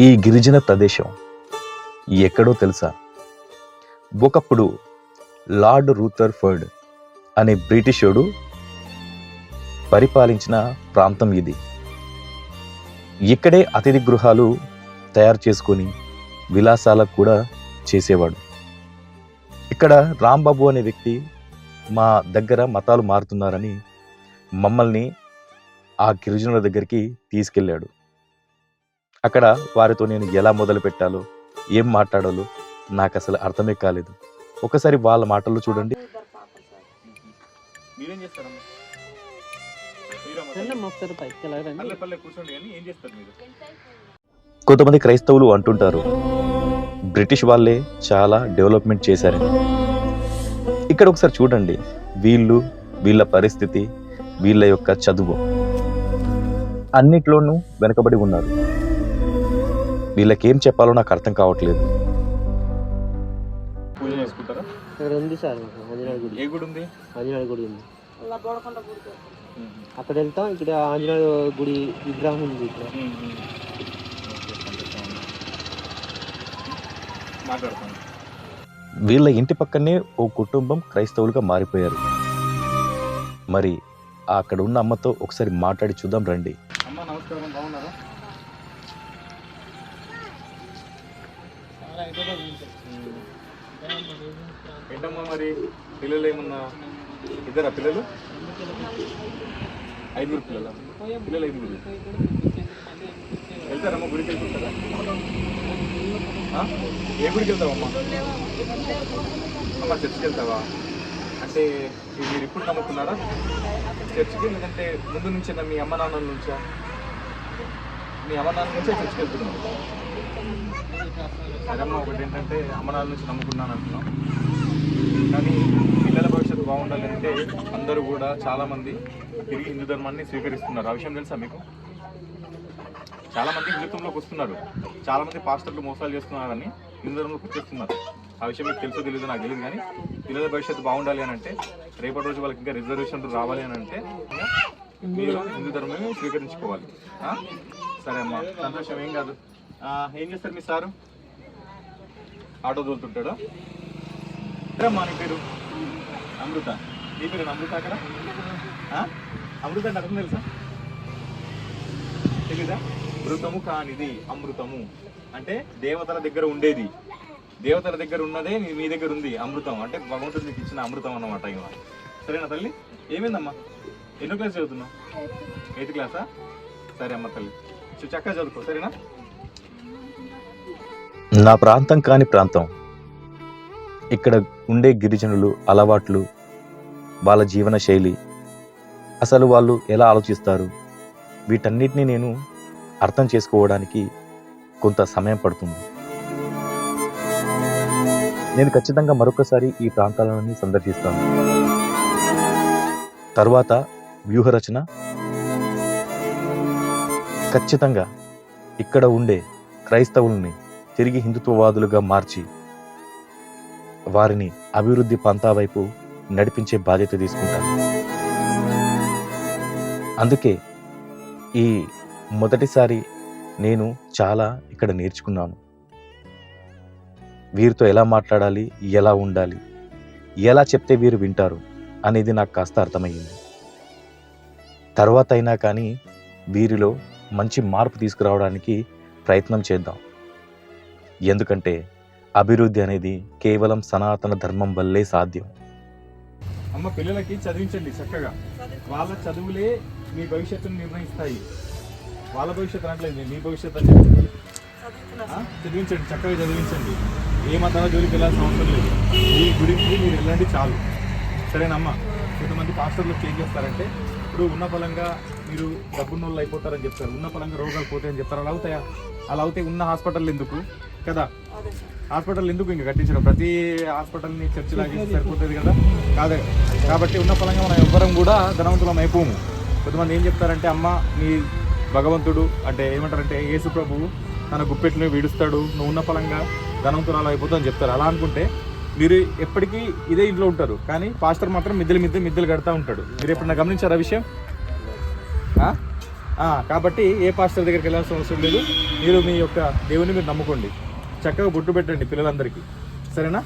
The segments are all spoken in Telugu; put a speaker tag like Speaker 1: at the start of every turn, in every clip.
Speaker 1: ఈ గిరిజన ప్రదేశం ఎక్కడో తెలుసా? ఒకప్పుడు లార్డ్ రూథర్ఫర్డ్ అనే బ్రిటిషుడు పరిపాలించిన ప్రాంతం ఇది. ఇక్కడే అతిథి గృహాలు తయారు చేసుకొని విలాసాలకు కూడా చేసేవాడు. ఇక్కడ రాంబాబు అనే వ్యక్తి మా దగ్గర మతాలు మారుతున్నారని మమ్మల్ని ఆ గిరిజనుల దగ్గరికి తీసుకెళ్ళాడు. అక్కడ వారితో నేను ఎలా మొదలు పెట్టాలో ఏం మాట్లాడాలో నాకు అసలు అర్థమే కాలేదు. ఒకసారి వాళ్ళ మాటల్లో చూడండి.
Speaker 2: మీరేం చేస్తారమ్మా
Speaker 3: రండమ్మా ఒకసారి పైకి వెళ్ళారండి
Speaker 2: పల్లె పల్లె కూర్చోండి కానీ ఏం చేస్తారు మీరు?
Speaker 1: కొంతమంది క్రైస్తవులు అంటుంటారు బ్రిటిష్ వాళ్ళే చాలా డెవలప్మెంట్ చేశారని. ఇక్కడ ఒకసారి చూడండి వీళ్ళు వీళ్ళ పరిస్థితి వీళ్ళ యొక్క చదువు. అన్నిట్లోనూ వెనకబడి ఉన్నారు. వీళ్ళకేం చెప్పాలో నాకు అర్థం కావట్లేదు.
Speaker 2: పూజ చేసుకుంటారా?
Speaker 3: ఇక్కడ ఉంది సార్ ఆంజనేయ గుడి.
Speaker 2: ఏ గుడి ఉంది?
Speaker 3: ఆంజనేయ గుడి ఉంది. అక్కడ వెళ్తాం ఇక్కడ ఆంజనేయ గుడి విగ్రహం ఉంది ఇక్కడ.
Speaker 2: మాట్లాడతాను
Speaker 1: వీళ్ళ ఇంటి పక్కనే ఓ కుటుంబం క్రైస్తవులుగా మారిపోయారు. మరి అక్కడ ఉన్న అమ్మతో ఒకసారి మాట్లాడి చూద్దాం రండి.
Speaker 2: అమ్మ నమస్కారం. బాగున్నారా? ఏంటమ్మా మరి? పిల్లలు ఏమన్నా? ఇద్దరా పిల్లలు? ఐదుగురు పిల్లలు? పిల్లలు ఐదుగురు. వెళ్తారమ్మా గుడికి వెళ్తుంటారా? ఏ గుడికి వెళ్తావమ్మా? అమ్మ చర్చికి వెళ్తావా? అంటే మీరు ఇప్పుడు నమ్ముతున్నారా చర్చికి లేదంటే ముందు నుంచేనా మీ అమ్మ నాన్నల నుంచా? మీ అమ్మ నాన్న నుంచే చర్చికి వెళ్తున్నాం సరేమ్మా ఒకటి ఏంటంటే అమరాల నుంచి నమ్ముకున్నాను అంటున్నాం. కానీ పిల్లల భవిష్యత్తు బాగుండాలి అంటే అందరూ కూడా చాలామంది తిరిగి హిందూ ధర్మాన్ని స్వీకరిస్తున్నారు. ఆ విషయం తెలుసా మీకు? చాలామంది హిందుత్వంలోకి వస్తున్నారు. చాలా మంది పాస్టర్లు మోసాలు చేస్తున్నారని హిందూ ధర్మంలోకి వచ్చేస్తున్నారు. ఆ విషయం మీకు తెలుసు తెలియదు నాకు తెలియదు కానీ పిల్లల భవిష్యత్తు బాగుండాలి అని అంటే రేపటి రోజు వాళ్ళకి ఇంకా రిజర్వేషన్లు రావాలి అని అంటే మీరు హిందూ ధర్మమే స్వీకరించుకోవాలి. సరే అమ్మా సంతోషం ఏం కాదు. ఏం చేస్తారు మీ సారు? ఆటో తోలుతుంటాడా అమ్మా నీ పేరు? అమృత. నీ పేరు అమృత అక్కడ? అమృత అంటే అర్థం తెలుసా? తెలీదా? మృతము కానిది అమృతము. అంటే దేవతల దగ్గర ఉండేది. దేవతల దగ్గర ఉన్నదే మీ- మీ దగ్గర ఉంది అమృతం. అంటే భగవంతుడు మీకు ఇచ్చిన అమృతం అన్నమాట ఇక సరేనా తల్లి? ఏమైందమ్మా? ఎన్నో క్లాస్ చదువుతున్నావు? ఎయిత్ క్లాసా? సరే అమ్మ తల్లి. చూ- చక్కగా చదువుకో. సరేనా?
Speaker 1: నా ప్రాంతం కాని ప్రాంతం. ఇక్కడ ఉండే గిరిజనులు అలవాట్లు వాళ్ళ జీవన శైలి. అసలు వాళ్ళు ఎలా ఆలోచిస్తారు? వీటన్నిటిని నేను అర్థం చేసుకోవడానికి కొంత సమయం పడుతుంది. నేను ఖచ్చితంగా మరొకసారి ఈ ప్రాంతాలను సందర్శిస్తాను. తర్వాత వ్యూహరచన. ఖచ్చితంగా ఇక్కడ ఉండే క్రైస్తవుల్ని తిరిగి హిందుత్వవాదులుగా మార్చి వారిని అభివృద్ధి పంతా వైపు నడిపించే బాధ్యత తీసుకుంటారు. అందుకే ఈ మొదటిసారి నేను చాలా ఇక్కడ నేర్చుకున్నాను. వీరితో ఎలా మాట్లాడాలి ఎలా ఉండాలి ఎలా చెప్తే వీరు వింటారు అనేది నాకు కాస్త అర్థమయ్యింది. తర్వాత అయినా కానీ వీరిలో మంచి మార్పు తీసుకురావడానికి ప్రయత్నం చేద్దాం. ఎందుకంటే అభివృద్ధి అనేది కేవలం సనాతన ధర్మం వల్లే సాధ్యం.
Speaker 2: అమ్మ పిల్లలకి చదివించండి చక్కగా. వాళ్ళ చదువులే మీ భవిష్యత్తును నిర్ణయిస్తాయి. వాళ్ళ భవిష్యత్తు అనట్లేదు మీ భవిష్యత్తు అని? చదివించండి చక్కగా చదివించండి. ఏ మతాల జోలికి వెళ్ళాల్సిన అవసరం లేదు. ఈ గుడికి మీరు వెళ్ళండి చాలు. సరేనమ్మా? కొంతమంది పాస్టర్లు ఏం చేస్తారంటే ఇప్పుడు ఉన్న పలంగా మీరు డబ్బున్న వాళ్ళు అయిపోతారని చెప్తారు. ఉన్న పలంగా రోగాలు పోతాయని చెప్తారు. అలా అవుతాయా? అలా అవుతే ఉన్న హాస్పిటల్ ఎందుకు? కదా? హాస్పిటల్ ఎందుకు ఇంకా కట్టించడం? ప్రతి హాస్పిటల్ని చర్చి లాగా సరిపోతుంది కదా? కాదు. కాబట్టి ఉన్న ఫలంగా మనం ఎవ్వరం కూడా ధనవంతులం అయిపోము. కొంతమంది ఏం చెప్తారంటే అమ్మ నీ భగవంతుడు అంటే ఏమంటారంటే యేసు ప్రభువు తన గుప్పెట్లను విడుస్తాడు. నువ్వు ఉన్న ఫలంగా ధనవంతురాలు అయిపోతావు అని చెప్తారు. అలా అనుకుంటే మీరు ఎప్పటికీ ఇదే ఇంట్లో ఉంటారు. కానీ పాస్టర్ మాత్రం మిద్దెలు మిద్దె మిద్దెలు కడతా ఉంటాడు. మీరు ఎప్పుడన్నా గమనించారా విషయం? ఆ? ఆ, కాబట్టి ఏ పాస్టర్ దగ్గరికి వెళ్ళాల్సిన అవసరం లేదు. మీరు మీ యొక్క దేవుని మీరు నమ్ముకోండి. చక్కగా బొట్టు పెట్టండి పిల్లలందరికీ. సరేనా?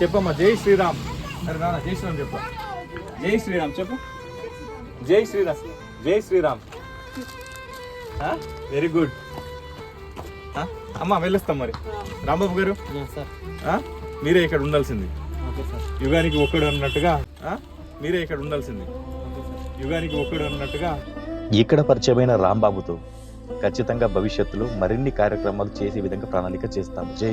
Speaker 2: చెప్పమ్మా జై శ్రీరామ్. సరే నాన్న జై శ్రీరామ్ చెప్పు. జై శ్రీరామ్ చెప్పు. జై శ్రీరామ్ జై శ్రీరామ్. వెరీ గుడ్ అమ్మ వెళ్ళొస్తాం మరి. రాంబాబు గారు? మీరే ఇక్కడ ఉండాల్సింది.
Speaker 3: Okay sir.
Speaker 2: యుగానికి ఒక్కడు అన్నట్టుగా? మీరే ఇక్కడ ఉండాల్సింది.
Speaker 3: Okay sir.
Speaker 2: యుగానికి ఒక్కడు అన్నట్టుగా.
Speaker 1: ఇక్కడ పరిచయమైన రాంబాబుతో ఖచ్చితంగా భవిష్యత్తులో మరిన్ని కార్యక్రమాలు చేసే విధంగా ప్రణాళిక చేస్తాము. జై